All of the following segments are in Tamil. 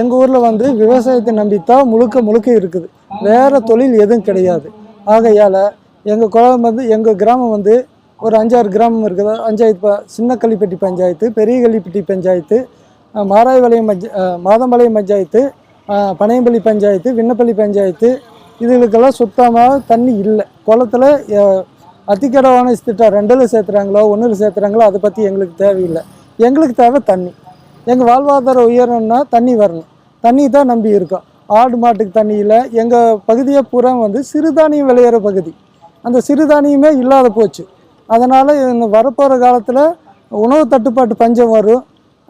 எங்கள் ஊரில் வந்து விவசாயத்தை நம்பித்தான் முழுக்க முழுக்க இருக்குது. வேறு தொழில் எதுவும் கிடையாது. ஆகையால் எங்கள் குளம் வந்து எங்கள் கிராமம் வந்து ஒரு அஞ்சாறு கிராமம் இருக்குது. பஞ்சாயத்து சின்ன கள்ளிப்பட்டி பஞ்சாயத்து பெரிய கள்ளிப்பட்டி பஞ்சாயத்து மாராய்பாளையம் பஞ்ச மாதம்பாளையம் பஞ்சாயத்து பனையம்பள்ளி பஞ்சாயத்து விண்ணப்பள்ளி பஞ்சாயத்து இதுகளுக்கெல்லாம் சுத்தமாக தண்ணி இல்லை. குளத்துல அத்திக்கடவான திட்டம் ரெண்டில் சேர்த்துறாங்களோ ஒன்றில் சேர்த்துறாங்களோ அதை பற்றி எங்களுக்கு தேவையில்லை. எங்களுக்கு தேவை தண்ணி. எங்கள் வாழ்வாதாரம் உயரணும்னா தண்ணி வரணும். தண்ணி தான் நம்பி இருக்கோம். ஆடு மாட்டுக்கு தண்ணி இல்லை. எங்கள் பகுதியை பூரா வந்து சிறுதானியம் விளையிற பகுதி. அந்த சிறுதானியமே இல்லாத போச்சு. அதனால் வரப்போகிற காலத்தில் உணவு தட்டுப்பாட்டு பஞ்சம் வரும்.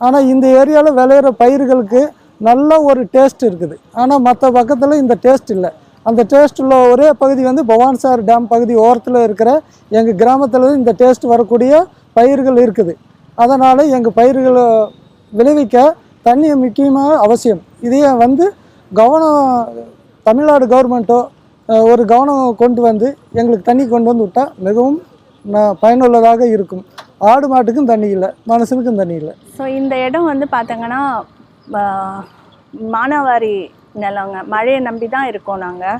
ஆனால் இந்த ஏரியாவில் விளையிற பயிர்களுக்கு நல்ல ஒரு டேஸ்ட் இருக்குது. ஆனால் மற்ற பக்கத்தில் இந்த டேஸ்ட் இல்லை. அந்த டேஸ்ட் உள்ள ஒரே பகுதி வந்து பவான்சார் டேம் பகுதி ஓரத்தில் இருக்கிற எங்கள் கிராமத்தில் இந்த டேஸ்ட் வரக்கூடிய பயிர்கள் இருக்குது. அதனால் எங்கள் பயிர்களை விளைவிக்க தண்ணி முக்கியமாக அவசியம். இதையே வந்து கவனம் தமிழ்நாடு கவர்மெண்ட்டோ ஒரு கவனம் கொண்டு வந்து எங்களுக்கு தண்ணி கொண்டு வந்து விட்டால் மிகவும் பயனுள்ளதாக இருக்கும். ஆடு மாட்டுக்கும் தண்ணி இல்லை மனுஷனுக்கும் தண்ணி இல்லை. ஸோ இந்த இடம் வந்து பார்த்தீங்கன்னா மானாவாரி நிலங்க மழையை நம்பி தான் இருக்கோம் நாங்கள்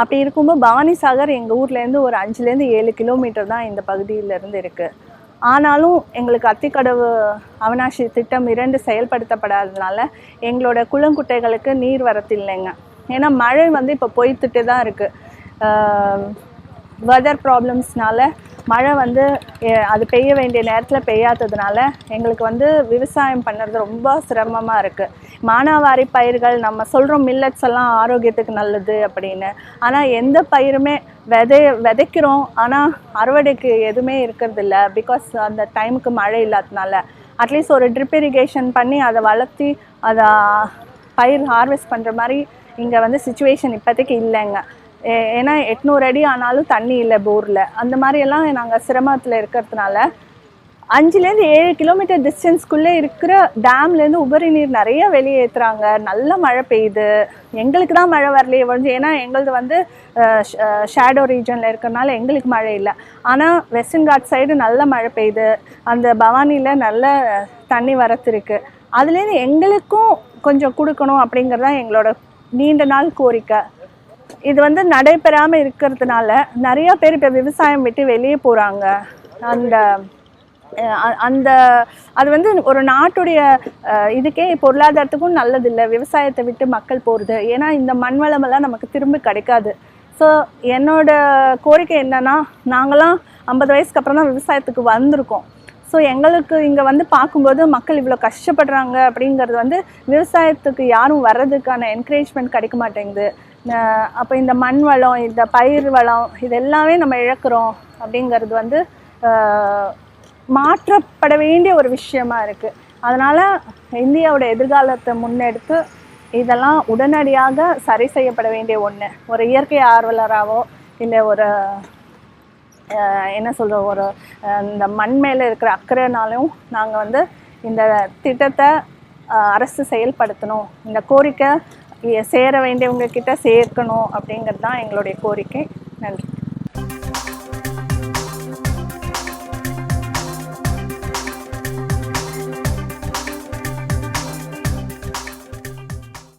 அப்படி இருக்கும்போது பவானி சாகர் எங்கள் ஊர்லேருந்து ஒரு அஞ்சுலேருந்து ஏழு கிலோமீட்டர் தான் இந்த பகுதியிலேருந்து இருக்குது ஆனாலும் எங்களுக்கு அத்திக்கடவு அவனாசி திட்டம் இரண்டு செயல்படுத்தப்படாததுனால எங்களோட குளங்குட்டைகளுக்கு நீர் வரத்து இல்லைங்க ஏன்னா மழை வந்து இப்போ பொய்த்துட்டு தான் இருக்குது வெதர் ப்ராப்ளம்ஸ்னால மழை வந்து அது பெய்ய வேண்டிய நேரத்தில் பெய்யாததுனால எங்களுக்கு வந்து விவசாயம் பண்ணுறது ரொம்ப சிரமமாக இருக்குது மானாவாரி பயிர்கள் நம்ம சொல்கிறோம் மில்லட்ஸ் எல்லாம் ஆரோக்கியத்துக்கு நல்லது அப்படின்னு. ஆனால் எந்த பயிருமே விதை விதைக்கிறோம். ஆனால் அறுவடைக்கு எதுவுமே இருக்கிறதில்ல பிகாஸ் அந்த டைமுக்கு மழை இல்லாததுனால அட்லீஸ்ட் ஒரு ட்ரிப் இரிகேஷன் பண்ணி அதை வளர்த்தி அதை பயிர் ஹார்வெஸ்ட் பண்ணுற மாதிரி இங்கே வந்து சுச்சுவேஷன் இப்போதைக்கு இல்லைங்க. ஏ- ஏன்னா எட்நூறு அடி ஆனாலும் தண்ணி இல்லை போரில். அந்த மாதிரியெல்லாம் நாங்கள் சிரமத்தில் இருக்கிறதுனால அஞ்சுலேருந்து ஏழு கிலோமீட்டர் டிஸ்டன்ஸ்க்குள்ளே இருக்கிற டேம்லேருந்து உபரி நீர் நிறைய வெளியேற்றுறாங்க நல்ல மழை பெய்யுது. எங்களுக்கு தான் மழை வரலையே வந்து ஏன்னா எங்களது வந்து ஷேடோ ரீஜனில் இருக்கிறனால எங்களுக்கு மழை இல்லை. ஆனால் வெஸ்டர்ன் காட் சைடு நல்ல மழை பெய்யுது. அந்த பவானியில் நல்ல தண்ணி வரத்து இருக்குது அதுலேருந்து எங்களுக்கும் கொஞ்சம் கொடுக்கணும் அப்படிங்கிறது தான் எங்களோட நீண்ட நாள் கோரிக்கை. இது வந்து நடைபெறாமல் இருக்கிறதுனால நிறையா பேர் இப்போ விவசாயம் விட்டு வெளியே போகிறாங்க அந்த அந்த அது வந்து ஒரு நாட்டுடைய இதுக்கே பொருளாதாரத்துக்கும் நல்லதில்லை. விவசாயத்தை விட்டு மக்கள் போகிறது ஏன்னா இந்த மண் வளமெல்லாம் நமக்கு திரும்ப கிடைக்காது. ஸோ என்னோட கோரிக்கை என்னன்னா நாங்களாம் ஐம்பது வயசுக்கு அப்புறம் தான் விவசாயத்துக்கு வந்திருக்கோம். ஸோ எங்களுக்கு இங்கே வந்து பார்க்கும்போது மக்கள் இவ்வளோ கஷ்டப்படுறாங்க அப்படிங்கிறது வந்து விவசாயத்துக்கு யாரும் வர்றதுக்கான என்கரேஜ்மெண்ட் கிடைக்க மாட்டேங்குது. அப்போ இந்த மண் வளம் இந்த பயிர் வளம் இது எல்லாமே நம்ம இழக்கிறோம் அப்படிங்கிறது வந்து மாற்றப்பட வேண்டிய ஒரு விஷயமா இருக்குது அதனால் இந்தியாவோட எதிர்காலத்தை முன்னெடுத்து இதெல்லாம் உடனடியாக சரி செய்யப்பட வேண்டிய ஒன்று ஒரு இயற்கை ஆர்வலராகவோ இல்லை ஒரு என்ன சொல்கிற ஒரு இந்த மண் மேலே இருக்கிற அக்கறைனாலும் நாங்கள் வந்து இந்த திட்டத்தை அரசு செயல்படுத்தணும். இந்த கோரிக்கை சேர வேண்டியவங்க கிட்ட சேர்க்கணும் அப்படிங்கிறது தான் எங்களுடைய கோரிக்கை. நன்றி.